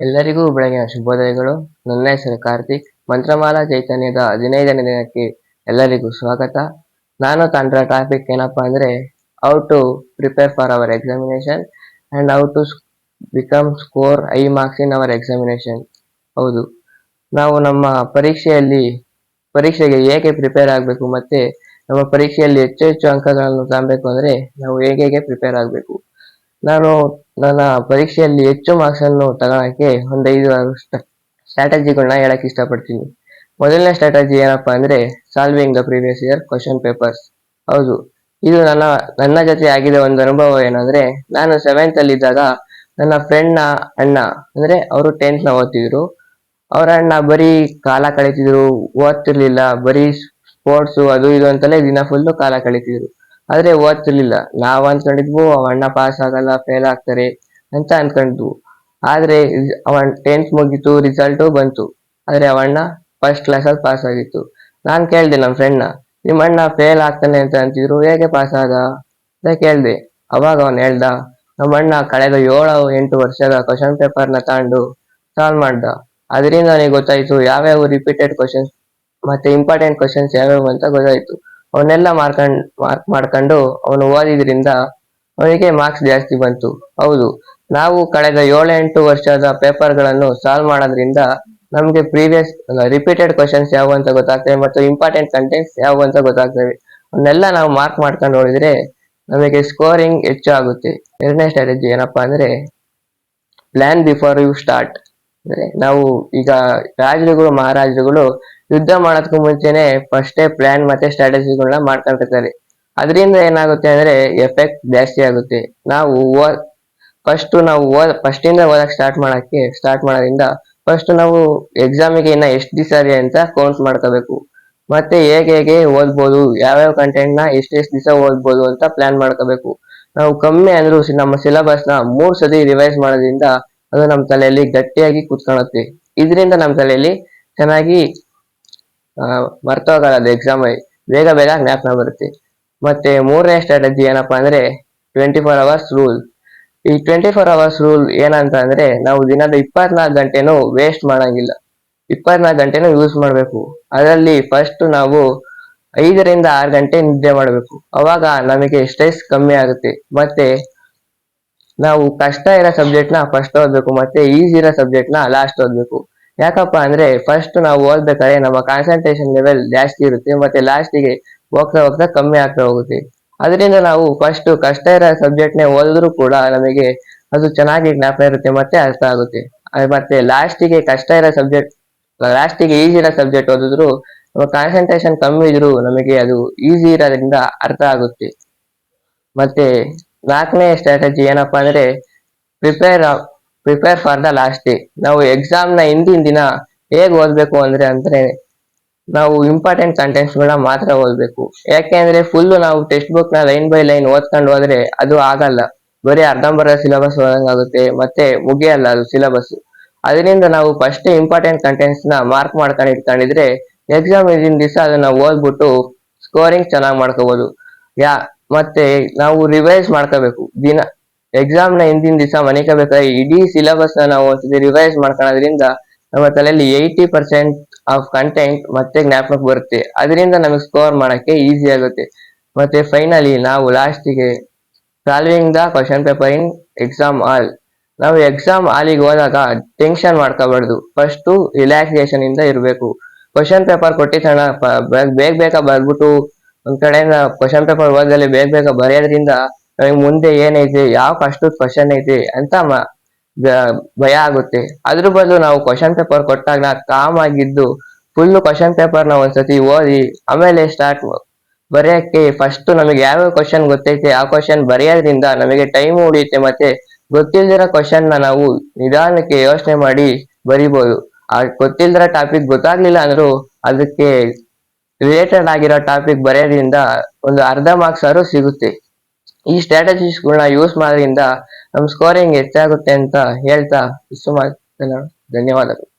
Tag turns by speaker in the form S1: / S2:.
S1: ಎಲ್ಲರಿಗೂ ಬೆಳಗಿನ ಶುಭೋದಯಗಳು. ನನ್ನ ಹೆಸರು ಕಾರ್ತಿಕ್. ಮಂತ್ರಮಾಲಾ ಚೈತನ್ಯದ ಹದಿನೈದನೇ ದಿನಕ್ಕೆ ಎಲ್ಲರಿಗೂ ಸ್ವಾಗತ. ನಾನು ತಂತ್ರ ಟಾಪಿಕ್ ಏನಪ್ಪಾ ಅಂದ್ರೆ how to prepare for our examination and how to become score high marks in our examination ಹೌದು. ನಾವು ನಮ್ಮ ಪರೀಕ್ಷೆಯಲ್ಲಿ, ಪರೀಕ್ಷೆಗೆ ಹೇಗೆ ಪ್ರಿಪೇರ್ ಆಗಬೇಕು ಮತ್ತೆ, ನಮ್ಮ ಪರೀಕ್ಷೆಯಲ್ಲಿ ಹೆಚ್ಚು ಹೆಚ್ಚು ಅಂಕಗಳನ್ನು ತಾಂಬೇಕು ಅಂದರೆ ನಾವು ಹೇಗೆ ಹೇಗೆ ಪ್ರಿಪೇರ್ ಆಗಬೇಕು. ನಾನು ನನ್ನ ಪರೀಕ್ಷೆಯಲ್ಲಿ ಹೆಚ್ಚು ಮಾರ್ಕ್ಸ್ ಅನ್ನು ತಗೊಳಕ್ಕೆ ಒಂದು ಐದು ಸ್ಟ್ರಾಟಜಿಗಳನ್ನ ಹೇಳಕ್ ಇಷ್ಟಪಡ್ತೀನಿ. ಮೊದಲನೇ ಸ್ಟ್ರಾಟಜಿ ಏನಪ್ಪ ಅಂದ್ರೆ solving the previous year question papers ಹೌದು, ಇದು ನನ್ನ ನನ್ನ ಜೊತೆ ಆಗಿದ ಒಂದು ಅನುಭವ ಏನಂದ್ರೆ, ನಾನು ಸೆವೆಂತ್ ಅಲ್ಲಿ ಇದ್ದಾಗ ನನ್ನ ಫ್ರೆಂಡ್ನ ಅಣ್ಣ, ಅಂದ್ರೆ ಅವರು ಟೆಂತ್ನ ಓದ್ತಿದ್ರು. ಅವರ ಅಣ್ಣ ಬರೀ ಕಾಲ ಕಳೀತಿದ್ರು, ಓದ್ತಿರ್ಲಿಲ್ಲ, ಬರೀ ಸ್ಪೋರ್ಟ್ಸ್ ಅದು ಇದು ಅಂತಲೇ ದಿನ ಫುಲ್ಲು ಕಾಲ ಕಳೀತಿದ್ರು. ಆದ್ರೆ ಓದ್ತಿರ್ಲಿಲ್ಲ ನಾವ್ ಅನ್ಕೊಂಡಿದ್ವು, ಅವ ಅಣ್ಣ ಪಾಸ್ ಆಗಲ್ಲ ಫೇಲ್ ಆಗ್ತಾರೆ ಅಂತ ಅನ್ಕೊಂಡ್ವು ಆದ್ರೆ ಅವನ್ ಟೆಂತ್ ಮುಗೀತು ರಿಸಲ್ಟು ಬಂತು. ಆದ್ರೆ ಅವಣ್ಣ ಫಸ್ಟ್ ಕ್ಲಾಸಲ್ಲಿ ಪಾಸ್ ಆಗಿತ್ತು. ನಾನ್ ಕೇಳ್ದೆ ನಮ್ ಫ್ರೆಂಡ್ನ ನಿಮ್ಮ ಅಣ್ಣ ಫೇಲ್ ಆಗ್ತಾನೆ ಅಂತ ಅಂತಿದ್ರು, ಹೇಗೆ ಪಾಸ್ ಆದ? ಅಂತ ಕೇಳ್ದೆ. ಅವಾಗ ಅವನ್ ಹೇಳ್ದ ನಮ್ಮ ಅಣ್ಣ ಕಳೆದ ಏಳು ಎಂಟು ವರ್ಷದ ಕ್ವಶನ್ನ ತಗೊಂಡು ಸಾಲ್ವ್ ಮಾಡ್ದ. ಅದರಿಂದ ನನಗೆ ಗೊತ್ತಾಯ್ತು, ಯಾವ್ಯಾವ ರಿಪೀಟೆಡ್ ಕ್ವಶನ್ಸ್ ಮತ್ತೆ ಇಂಪಾರ್ಟೆಂಟ್ ಕ್ವಶನ್ಸ್ ಯಾವ್ಯಾವ ಅಂತ ಗೊತ್ತಾಯ್ತು. ಅವನ್ನೆಲ್ಲ ಮಾರ್ಕಂಡ್, ಮಾರ್ಕ್, ಮಾಡ್ಕೊಂಡು ಅವನು ಓದಿದ್ರಿಂದ ಅವನಿಗೆ ಮಾರ್ಕ್ಸ್ ಜಾಸ್ತಿ ಬಂತು. ಹೌದು, ನಾವು ಕಳೆದ ಏಳೆಂಟು ವರ್ಷದ ಪೇಪರ್ಗಳನ್ನು ಸಾಲ್ವ್ ಮಾಡೋದ್ರಿಂದ ನಮಗೆ ಪ್ರೀವಿಯಸ್ ರಿಪೀಟೆಡ್ ಕ್ವಶನ್ಸ್ ಯಾವುವು ಅಂತ ಗೊತ್ತಾಗ್ತವೆ ಮತ್ತು ಇಂಪಾರ್ಟೆಂಟ್ ಕಂಟೆಂಟ್ಸ್ ಯಾವುವು ಅಂತ ಗೊತ್ತಾಗ್ತವೆ. ಅವನ್ನೆಲ್ಲ ನಾವು ಮಾರ್ಕ್ ಮಾಡ್ಕೊಂಡು ನೋಡಿದರೆ ನಮಗೆ ಸ್ಕೋರಿಂಗ್ ಹೆಚ್ಚು ಆಗುತ್ತೆ ಎರಡನೇ ಸ್ಟ್ರಾಟಜಿ ಏನಪ್ಪಾ ಅಂದರೆ ಪ್ಲ್ಯಾನ್ ಬಿಫೋರ್ ಯು ಸ್ಟಾರ್ಟ್ ನಾವು ಈಗ ರಾಜರುಗಳು, ಮಹಾರಾಜರುಗಳು ಯುದ್ಧ ಮಾಡೋದಕ್ಕೂ ಮುಂಚೆನೆ ಫಸ್ಟೇ ಪ್ಲಾನ್ ಮತ್ತೆ ಸ್ಟ್ರಾಟಜಿಗಳನ್ನ ಮಾಡ್ಕೊಂಡಿರ್ತಾರೆ. ಅದರಿಂದ ಏನಾಗುತ್ತೆ ಅಂದ್ರೆ ಎಫೆಕ್ಟ್ ಜಾಸ್ತಿ ಆಗುತ್ತೆ. ನಾವು ಫಸ್ಟ್ ನಾವು ಓದ ಫಸ್ಟ್ ಇಂದ ಓದಕ್ ಸ್ಟಾರ್ಟ್ ಮಾಡಕ್ಕೆ ಸ್ಟಾರ್ಟ್ ಮಾಡೋದ್ರಿಂದ ಫಸ್ಟ್ ನಾವು ಎಕ್ಸಾಮಿಗೆ ಇನ್ನ ಎಷ್ಟು ದಿವಸ ಇದೆ ಅಂತ ಕೌಂಟ್ ಮಾಡ್ಕೋಬೇಕು. ಮತ್ತೆ ಹೇಗೆ ಹೇಗೆ ಓದ್ಬೋದು, ಯಾವ್ಯಾವ ಕಂಟೆಂಟ್ನ ಎಷ್ಟೆಷ್ಟು ದಿವಸ ಓದ್ಬೋದು ಅಂತ ಪ್ಲಾನ್ ಮಾಡ್ಕೋಬೇಕು. ನಾವು ಕಮ್ಮಿ ಅಂದ್ರೂ ನಮ್ಮ ಸಿಲೆಬಸ್ನ ಮೂರ್ ಸತಿ ರಿವೈಸ್ ಮಾಡೋದ್ರಿಂದ ಅದು ನಮ್ಮ ತಲೆಯಲ್ಲಿ ಗಟ್ಟಿಯಾಗಿ ಕೂತ್ಕೊಳ್ಳುತ್ತೆ. ಇದರಿಂದ ನಮ್ಮ ತಲೆಯಲ್ಲಿ ಚೆನ್ನಾಗಿ ಮರ್ತೋಗಲ್ಲ ಎಕ್ಸಾಮ್ ಬೇಗ ಬೇಗ ಜ್ಞಾಪನ ಬರುತ್ತೆ. ಮತ್ತೆ ಮೂರನೇ ಸ್ಟ್ರಾಟಜಿ ಏನಪ್ಪ ಅಂದ್ರೆ ಟ್ವೆಂಟಿ ಫೋರ್ ಅವರ್ಸ್ ರೂಲ್ ಈ ಟ್ವೆಂಟಿ ಫೋರ್ ಅವರ್ಸ್ ರೂಲ್ ಏನಂತ ಅಂದ್ರೆ ನಾವು ದಿನದ ಇಪ್ಪತ್ನಾಲ್ಕು ಗಂಟೆನೂ ವೇಸ್ಟ್ ಮಾಡಂಗಿಲ್ಲ. ಇಪ್ಪತ್ನಾಲ್ಕು ಗಂಟೆನೂ ಯೂಸ್ ಮಾಡಬೇಕು. ಅದರಲ್ಲಿ ಫಸ್ಟ್ ನಾವು ಐದರಿಂದ ಆರು ಗಂಟೆ ನಿದ್ದೆ ಮಾಡಬೇಕು. ಅವಾಗ ನಮಗೆ ಸ್ಟ್ರೆಸ್ ಕಮ್ಮಿ ಆಗುತ್ತೆ. ಮತ್ತೆ ನಾವು ಕಷ್ಟ ಇರೋ ಸಬ್ಜೆಕ್ಟ್ನ ಫಸ್ಟ್ ಓದ್ಬೇಕು, ಮತ್ತೆ ಈಸಿ ಇರೋ ಸಬ್ಜೆಕ್ಟ್ನ ಲಾಸ್ಟ್ ಓದ್ಬೇಕು. ಯಾಕಪ್ಪ ಅಂದ್ರೆ ಫಸ್ಟ್ ನಾವು ಓದ್ಬೇಕಾದ್ರೆ ನಮ್ಮ ಕಾನ್ಸಂಟ್ರೇಷನ್ ಲೆವೆಲ್ ಜಾಸ್ತಿ ಇರುತ್ತೆ, ಮತ್ತೆ ಲಾಸ್ಟಿಗೆ ಹೋಗ್ತಾ ಹೋಗ್ತಾ ಕಮ್ಮಿ ಆಗ್ತಾ ಹೋಗುತ್ತೆ. ಅದರಿಂದ ನಾವು ಫಸ್ಟ್ ಕಷ್ಟ ಇರೋ ಸಬ್ಜೆಕ್ಟ್ ನೇ ಓದಿದ್ರು ಕೂಡ ನಮಗೆ ಅದು ಚೆನ್ನಾಗಿ ಜ್ಞಾಪನ ಇರುತ್ತೆ, ಮತ್ತೆ ಅರ್ಥ ಆಗುತ್ತೆ. ಮತ್ತೆ ಲಾಸ್ಟಿಗೆ ಕಷ್ಟ ಇರೋ ಸಬ್ಜೆಕ್ಟ್ ಲಾಸ್ಟಿಗೆ ಈಸಿ ಇರೋ ಸಬ್ಜೆಕ್ಟ್ ಓದಿದ್ರು ನಮ್ಮ ಕಾನ್ಸಂಟ್ರೇಷನ್ ಕಮ್ಮಿ ಇದ್ರು ನಮಗೆ ಅದು ಈಸಿ ಇರೋದ್ರಿಂದ ಅರ್ಥ ಆಗುತ್ತೆ. ಮತ್ತೆ ನಾಲ್ಕನೇ ಸ್ಟ್ರಾಟಜಿ ಏನಪ್ಪಾ ಅಂದ್ರೆ prepare prepare for the last day ನಾವು ಎಕ್ಸಾಮ್ನ ಹಿಂದಿನ ದಿನ ಹೇಗೆ ಓದ್ಬೇಕು ಅಂದ್ರೆ ಅಂದ್ರೆ ನಾವು ಇಂಪಾರ್ಟೆಂಟ್ ಕಂಟೆಂಟ್ಸ್ ಮಾತ್ರ ಓದ್ಬೇಕು. ಯಾಕೆಂದ್ರೆ ಫುಲ್ ನಾವು ಟೆಕ್ಸ್ಟ್ ಬುಕ್ನ ಲೈನ್ ಬೈ ಲೈನ್ ಓದ್ಕೊಂಡು ಹೋದ್ರೆ ಅದು ಆಗಲ್ಲ. ಬರೀ ಅರ್ಧಂಬರ್ಧ ಸಿಲೆಬಸ್ ಓದಂಗಾಗುತ್ತೆ ಮತ್ತೆ ಮುಗಿಯಲ್ಲ ಅದು ಸಿಲೆಬಸ್ ಅದರಿಂದ ನಾವು ಫಸ್ಟ್ ಇಂಪಾರ್ಟೆಂಟ್ ಕಂಟೆಂಟ್ಸ್ನ ಮಾರ್ಕ್ ಮಾಡ್ಕೊಂಡು ಇಟ್ಕೊಂಡಿದ್ರೆ ಎಕ್ಸಾಮ್ ಇದಿನ ದಿವಸ ಅದನ್ನ ಓದ್ಬಿಟ್ಟು ಸ್ಕೋರಿಂಗ್ ಚೆನ್ನಾಗಿ ಮಾಡ್ಕೋಬಹುದು ಯಾ ಮತ್ತೆ ನಾವು ರಿವೈಸ್ ಮಾಡ್ಕೋಬೇಕು. ದಿನ ಎಕ್ಸಾಮ್ನ ಹಿಂದಿನ ದಿವಸ ಮನಿಕೋಬೇಕಾದ್ರೆ ಇಡೀ ಸಿಲೆಬಸ್ನ ನಾವು ಒಂದ್ಸತಿ ರಿವೈಸ್ ಮಾಡ್ಕೊಳ್ಳೋದ್ರಿಂದ ನಮ್ಮ ತಲೆಯಲ್ಲಿ ಏಯ್ಟಿ ಪರ್ಸೆಂಟ್ ಆಫ್ ಕಂಟೆಂಟ್ ಮತ್ತೆ ಜ್ಞಾಪಕ ಬರುತ್ತೆ. ಅದರಿಂದ ನಮಗೆ ಸ್ಕೋರ್ ಮಾಡಕ್ಕೆ ಈಸಿ ಆಗುತ್ತೆ. ಮತ್ತೆ ಫೈನಲಿ ನಾವು ಲಾಸ್ಟಿಗೆ solving the question paper in exam hall ನಾವು ಎಕ್ಸಾಮ್ ಹಾಲಿಗೆ ಹೋದಾಗ ಟೆನ್ಷನ್ ಮಾಡ್ಕೋಬಾರ್ದು. ಫಸ್ಟ್ ರಿಲ್ಯಾಕ್ಸೇಷನ್ ಇಂದ ಇರಬೇಕು. ಕ್ವಶನ್ ಪೇಪರ್ ಕೊಟ್ಟಿದ್ದಣ ಬೇಗ ಬೇಗ ಬರ್ಬಿಟ್ಟು ಒಂದ್ ಕಡೆಯಿಂದ ಕ್ವಶನ್ ಪೇಪರ್ ಓದಲ್ಲಿ ಬೇಗ ಬೇಗ ಬರೆಯೋದ್ರಿಂದ ನಮಗೆ ಮುಂದೆ ಏನೈತಿ, ಯಾವ ಕಷ್ಟದ ಕ್ವಶನ್ ಐತಿ ಅಂತ ಭಯ ಆಗುತ್ತೆ. ಅದ್ರ ಬದಲು ನಾವು ಕ್ವಶನ್ ಪೇಪರ್ ಕೊಟ್ಟಾಗ ಕಾಮ್ ಆಗಿದ್ದು ಫುಲ್ ಕ್ವಶನ್ ಪೇಪರ್ನ ಒಂದ್ಸತಿ ಓದಿ, ಆಮೇಲೆ ಸ್ಟಾರ್ಟ್ ಬರೆಯಕ್ಕೆ ಫಸ್ಟ್ ನಮಗೆ ಯಾವ ಕ್ವಶನ್ ಗೊತ್ತೈತೆ, ಆ ಕ್ವಶನ್ ಬರೆಯೋದ್ರಿಂದ ನಮಗೆ ಟೈಮ್ ಉಳಿಯುತ್ತೆ ಮತ್ತೆ ಗೊತ್ತಿಲ್ದಿರೋ ಕ್ವಶನ್ನ ನಾವು ನಿಧಾನಕ್ಕೆ ಯೋಚನೆ ಮಾಡಿ ಬರಿಬೋದು. ಆ ಗೊತ್ತಿಲ್ದಿರೋ ಟಾಪಿಕ್ ಗೊತ್ತಾಗ್ಲಿಲ್ಲ ಅಂದ್ರೂ ಅದಕ್ಕೆ ರಿಲೇಟೆಡ್ ಆಗಿರೋ ಟಾಪಿಕ್ ಬರೆಯೋದ್ರಿಂದ ಒಂದು ಅರ್ಧ ಮಾರ್ಕ್ಸ್ ಆದ್ರೂ ಸಿಗುತ್ತೆ. ಈ ಸ್ಟ್ರಾಟಜೀಸ್ಗಳನ್ನ ಯೂಸ್ ಮಾಡೋದ್ರಿಂದ ನಮ್ ಸ್ಕೋರಿಂಗ್ ಹೆಚ್ಚಾಗುತ್ತೆ ಅಂತ ಹೇಳ್ತಾ ಇಷ್ಟು ಧನ್ಯವಾದಗಳು.